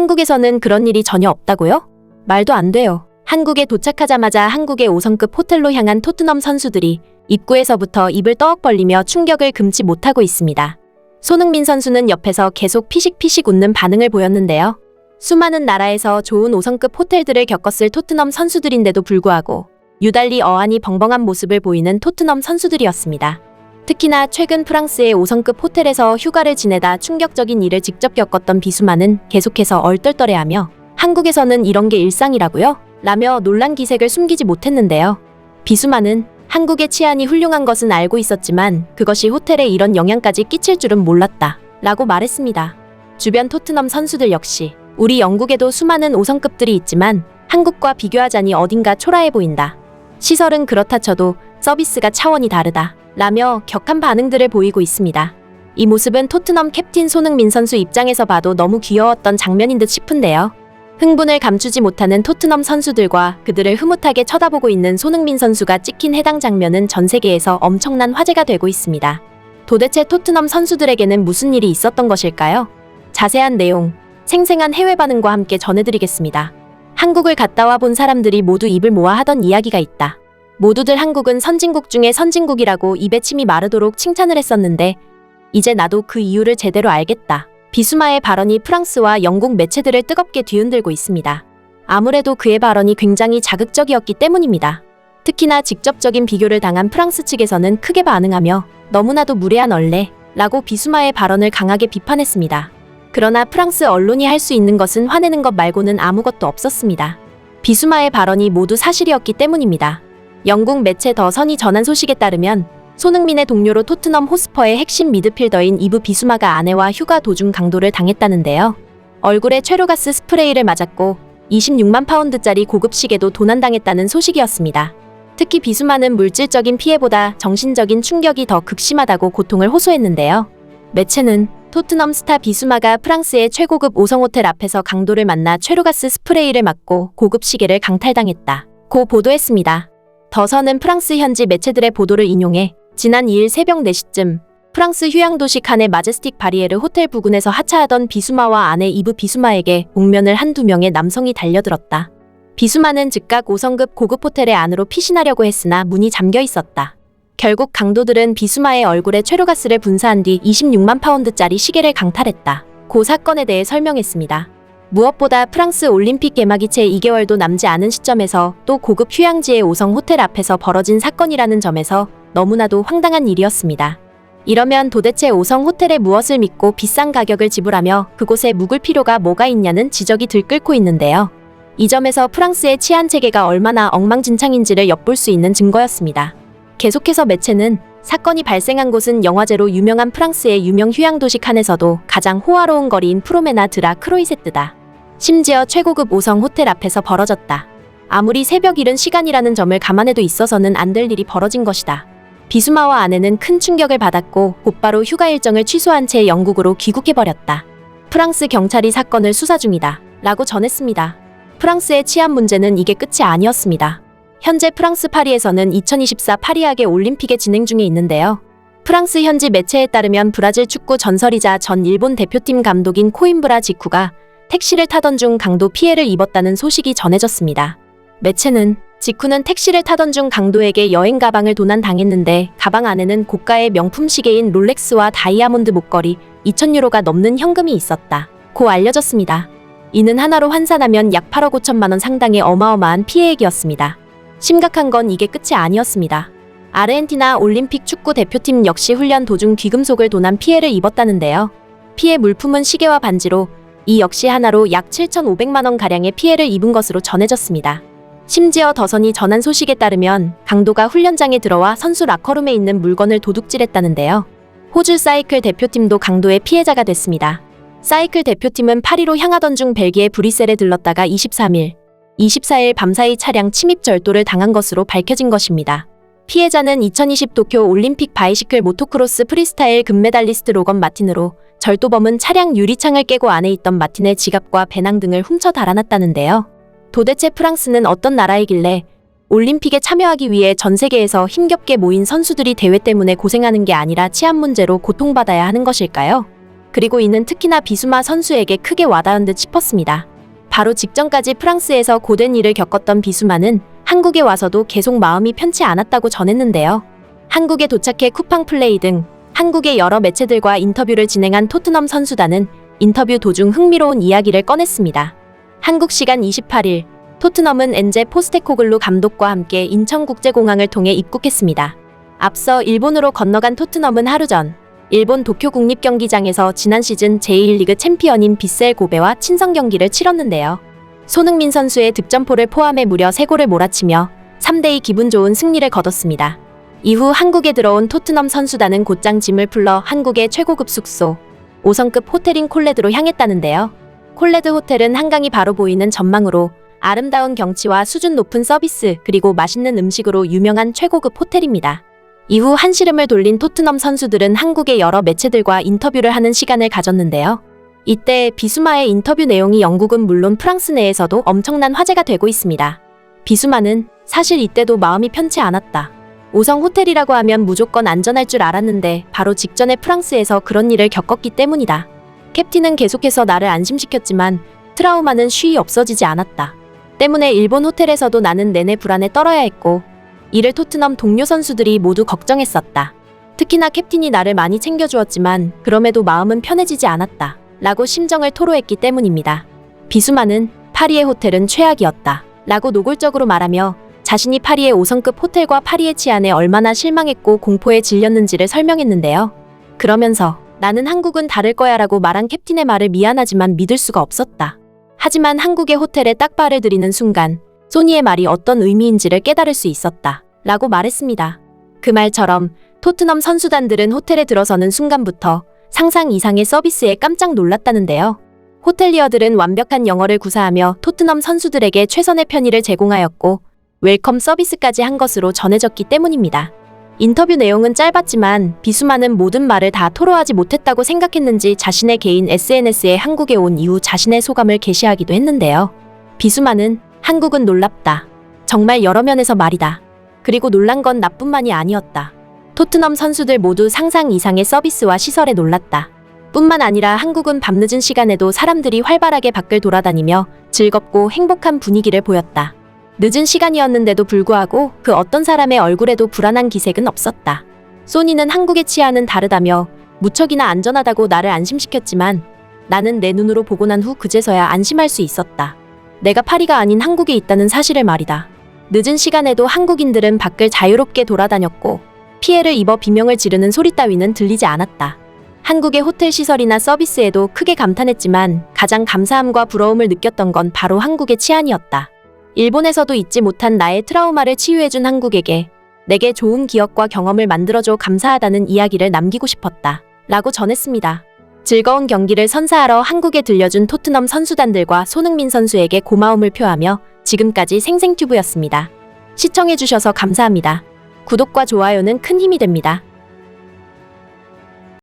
한국에서는 그런 일이 전혀 없다고요? 말도 안 돼요. 한국에 도착하자마자 한국의 5성급 호텔로 향한 토트넘 선수들이 입구에서부터 입을 떡 벌리며 충격을 금치 못하고 있습니다. 손흥민 선수는 옆에서 계속 피식피식 웃는 반응을 보였는데요. 수많은 나라에서 좋은 5성급 호텔들을 겪었을 토트넘 선수들인데도 불구하고 유달리 어안이 벙벙한 모습을 보이는 토트넘 선수들이었습니다. 특히나 최근 프랑스의 5성급 호텔에서 휴가를 지내다 충격적인 일을 직접 겪었던 비수마는 계속해서 얼떨떨해하며 한국에서는 이런 게 일상이라고요? 라며 놀란 기색을 숨기지 못했는데요. 비수마는 한국의 치안이 훌륭한 것은 알고 있었지만 그것이 호텔에 이런 영향까지 끼칠 줄은 몰랐다. 라고 말했습니다. 주변 토트넘 선수들 역시 우리 영국에도 수많은 5성급들이 있지만 한국과 비교하자니 어딘가 초라해 보인다. 시설은 그렇다 쳐도 서비스가 차원이 다르다. 라며 격한 반응들을 보이고 있습니다. 이 모습은 토트넘 캡틴 손흥민 선수 입장에서 봐도 너무 귀여웠던 장면인 듯 싶은데요. 흥분을 감추지 못하는 토트넘 선수들과 그들을 흐뭇하게 쳐다보고 있는 손흥민 선수가 찍힌 해당 장면은 전 세계에서 엄청난 화제가 되고 있습니다. 도대체 토트넘 선수들에게는 무슨 일이 있었던 것일까요? 자세한 내용, 생생한 해외 반응과 함께 전해드리겠습니다. 한국을 갔다 와 본 사람들이 모두 입을 모아 하던 이야기가 있다. 모두들 한국은 선진국 중에 선진국이라고 입에 침이 마르도록 칭찬을 했었는데 이제 나도 그 이유를 제대로 알겠다. 비수마의 발언이 프랑스와 영국 매체들을 뜨겁게 뒤흔들고 있습니다. 아무래도 그의 발언이 굉장히 자극적이었기 때문입니다. 특히나 직접적인 비교를 당한 프랑스 측에서는 크게 반응하며 너무나도 무례한 얼레 라고 비수마의 발언을 강하게 비판했습니다. 그러나 프랑스 언론이 할 수 있는 것은 화내는 것 말고는 아무것도 없었습니다. 비수마의 발언이 모두 사실이었기 때문입니다. 영국 매체 더 선이 전한 소식에 따르면 손흥민의 동료로 토트넘 호스퍼의 핵심 미드필더인 이브 비수마가 아내와 휴가 도중 강도를 당했다는데요. 얼굴에 최루가스 스프레이를 맞았고 26만 파운드짜리 고급 시계도 도난당했다는 소식이었습니다. 특히 비수마는 물질적인 피해보다 정신적인 충격이 더 극심하다고 고통을 호소했는데요. 매체는 토트넘 스타 비수마가 프랑스의 최고급 5성 호텔 앞에서 강도를 만나 최루가스 스프레이를 맞고 고급 시계를 강탈당했다. 고 보도했습니다. 더선은 프랑스 현지 매체들의 보도를 인용해 지난 2일 새벽 4시쯤 프랑스 휴양 도시 칸의 마제스틱 바리에르 호텔 부근에서 하차하던 비수마와 아내 이브 비수마에게 옥면을 한두 명의 남성이 달려들었다. 비수마는 즉각 5성급 고급 호텔의 안으로 피신하려고 했으나 문이 잠겨 있었다. 결국 강도들은 비수마의 얼굴에 최루가스를 분사한 뒤 26만 파운드짜리 시계를 강탈했다. 고 사건에 대해 설명했습니다. 무엇보다 프랑스 올림픽 개막이 채 2개월도 남지 않은 시점에서 또 고급 휴양지의 5성 호텔 앞에서 벌어진 사건이라는 점에서 너무나도 황당한 일이었습니다. 이러면 도대체 5성 호텔에 무엇을 믿고 비싼 가격을 지불하며 그곳에 묵을 필요가 뭐가 있냐는 지적이 들끓고 있는데요. 이 점에서 프랑스의 치안 체계가 얼마나 엉망진창인지를 엿볼 수 있는 증거였습니다. 계속해서 매체는 사건이 발생한 곳은 영화제로 유명한 프랑스의 유명 휴양 도시 칸에서도 가장 호화로운 거리인 프로메나 드라 크로이세뜨다. 심지어 최고급 5성 호텔 앞에서 벌어졌다. 아무리 새벽 이른 시간이라는 점을 감안해도 있어서는 안 될 일이 벌어진 것이다. 비수마와 아내는 큰 충격을 받았고 곧바로 휴가 일정을 취소한 채 영국으로 귀국해버렸다. 프랑스 경찰이 사건을 수사 중이다. 라고 전했습니다. 프랑스의 치안 문제는 이게 끝이 아니었습니다. 현재 프랑스 파리에서는 2024 파리하계 올림픽에 진행 중에 있는데요. 프랑스 현지 매체에 따르면 브라질 축구 전설이자 전 일본 대표팀 감독인 코임브라 지쿠가 택시를 타던 중 강도 피해를 입었다는 소식이 전해졌습니다. 매체는 지쿠는 택시를 타던 중 강도에게 여행 가방을 도난 당했는데 가방 안에는 고가의 명품 시계인 롤렉스와 다이아몬드 목걸이 2,000유로가 넘는 현금이 있었다. 고 알려졌습니다. 이는 하나로 환산하면 약 8억 5천만 원 상당의 어마어마한 피해액이었습니다. 심각한 건 이게 끝이 아니었습니다. 아르헨티나 올림픽 축구 대표팀 역시 훈련 도중 귀금속을 도난 피해를 입었다는데요. 피해 물품은 시계와 반지로 이 역시 하나로 약 7,500만 원 가량의 피해를 입은 것으로 전해졌습니다. 심지어 더선이 전한 소식에 따르면 강도가 훈련장에 들어와 선수 라커룸에 있는 물건을 도둑질했다는데요. 호주 사이클 대표팀도 강도의 피해자가 됐습니다. 사이클 대표팀은 파리로 향하던 중 벨기에 브뤼셀에 들렀다가 23일, 24일 밤사이 차량 침입 절도를 당한 것으로 밝혀진 것입니다. 피해자는 2020 도쿄 올림픽 바이시클 모토크로스 프리스타일 금메달리스트 로건 마틴으로 절도범은 차량 유리창을 깨고 안에 있던 마틴의 지갑과 배낭 등을 훔쳐 달아났다는데요. 도대체 프랑스는 어떤 나라이길래 올림픽에 참여하기 위해 전 세계에서 힘겹게 모인 선수들이 대회 때문에 고생하는 게 아니라 치안 문제로 고통받아야 하는 것일까요? 그리고 이는 특히나 비수마 선수에게 크게 와닿은 듯 싶었습니다. 바로 직전까지 프랑스에서 고된 일을 겪었던 비수마는 한국에 와서도 계속 마음이 편치 않았다고 전했는데요. 한국에 도착해 쿠팡 플레이 등 한국의 여러 매체들과 인터뷰를 진행한 토트넘 선수단은 인터뷰 도중 흥미로운 이야기를 꺼냈습니다. 한국 시간 28일 토트넘은 엔제 포스테코글루 감독과 함께 인천국제공항을 통해 입국했습니다. 앞서 일본으로 건너간 토트넘은 하루 전 일본 도쿄 국립경기장에서 지난 시즌 제1리그 챔피언인 빗셀 고베와 친선 경기를 치렀는데요. 손흥민 선수의 득점포를 포함해 무려 3골을 몰아치며 3대2 기분 좋은 승리를 거뒀습니다. 이후 한국에 들어온 토트넘 선수단은 곧장 짐을 풀러 한국의 최고급 숙소 5성급 호텔인 콜레드로 향했다는데요. 콜레드 호텔은 한강이 바로 보이는 전망으로 아름다운 경치와 수준 높은 서비스 그리고 맛있는 음식으로 유명한 최고급 호텔입니다. 이후 한시름을 돌린 토트넘 선수들은 한국의 여러 매체들과 인터뷰를 하는 시간을 가졌는데요. 이때 비수마의 인터뷰 내용이 영국은 물론 프랑스 내에서도 엄청난 화제가 되고 있습니다. 비수마는 사실 이때도 마음이 편치 않았다. 5성 호텔이라고 하면 무조건 안전할 줄 알았는데 바로 직전에 프랑스에서 그런 일을 겪었기 때문이다. 캡틴은 계속해서 나를 안심시켰지만 트라우마는 쉬이 없어지지 않았다. 때문에 일본 호텔에서도 나는 내내 불안에 떨어야 했고 이를 토트넘 동료 선수들이 모두 걱정했었다. 특히나 캡틴이 나를 많이 챙겨주었지만 그럼에도 마음은 편해지지 않았다. 라고 심정을 토로했기 때문입니다. 비수마는 파리의 호텔은 최악이었다. 라고 노골적으로 말하며 자신이 파리의 5성급 호텔과 파리의 치안에 얼마나 실망했고 공포에 질렸는지를 설명했는데요. 그러면서 나는 한국은 다를 거야 라고 말한 캡틴의 말을 미안하지만 믿을 수가 없었다. 하지만 한국의 호텔에 딱 발을 들이는 순간 소니의 말이 어떤 의미인지를 깨달을 수 있었다. 라고 말했습니다. 그 말처럼 토트넘 선수단들은 호텔에 들어서는 순간부터 상상 이상의 서비스에 깜짝 놀랐다는데요. 호텔리어들은 완벽한 영어를 구사하며 토트넘 선수들에게 최선의 편의를 제공하였고 웰컴 서비스까지 한 것으로 전해졌기 때문입니다. 인터뷰 내용은 짧았지만 비수마는 모든 말을 다 토로하지 못했다고 생각했는지 자신의 개인 SNS에 한국에 온 이후 자신의 소감을 게시하기도 했는데요. 비수마는 한국은 놀랍다. 정말 여러 면에서 말이다. 그리고 놀란 건 나뿐만이 아니었다. 토트넘 선수들 모두 상상 이상의 서비스와 시설에 놀랐다. 뿐만 아니라 한국은 밤늦은 시간에도 사람들이 활발하게 밖을 돌아다니며 즐겁고 행복한 분위기를 보였다. 늦은 시간이었는데도 불구하고 그 어떤 사람의 얼굴에도 불안한 기색은 없었다. 소니는 한국의 치안은 다르다며 무척이나 안전하다고 나를 안심시켰지만 나는 내 눈으로 보고 난 후 그제서야 안심할 수 있었다. 내가 파리가 아닌 한국에 있다는 사실을 말이다. 늦은 시간에도 한국인들은 밖을 자유롭게 돌아다녔고 피해를 입어 비명을 지르는 소리 따위는 들리지 않았다. 한국의 호텔 시설이나 서비스에도 크게 감탄했지만 가장 감사함과 부러움을 느꼈던 건 바로 한국의 치안이었다. 일본에서도 잊지 못한 나의 트라우마를 치유해준 한국에게 내게 좋은 기억과 경험을 만들어줘 감사하다는 이야기를 남기고 싶었다. 라고 전했습니다. 즐거운 경기를 선사하러 한국에 들려준 토트넘 선수단들과 손흥민 선수에게 고마움을 표하며 지금까지 생생튜브였습니다. 시청해주셔서 감사합니다. 구독과 좋아요는 큰 힘이 됩니다.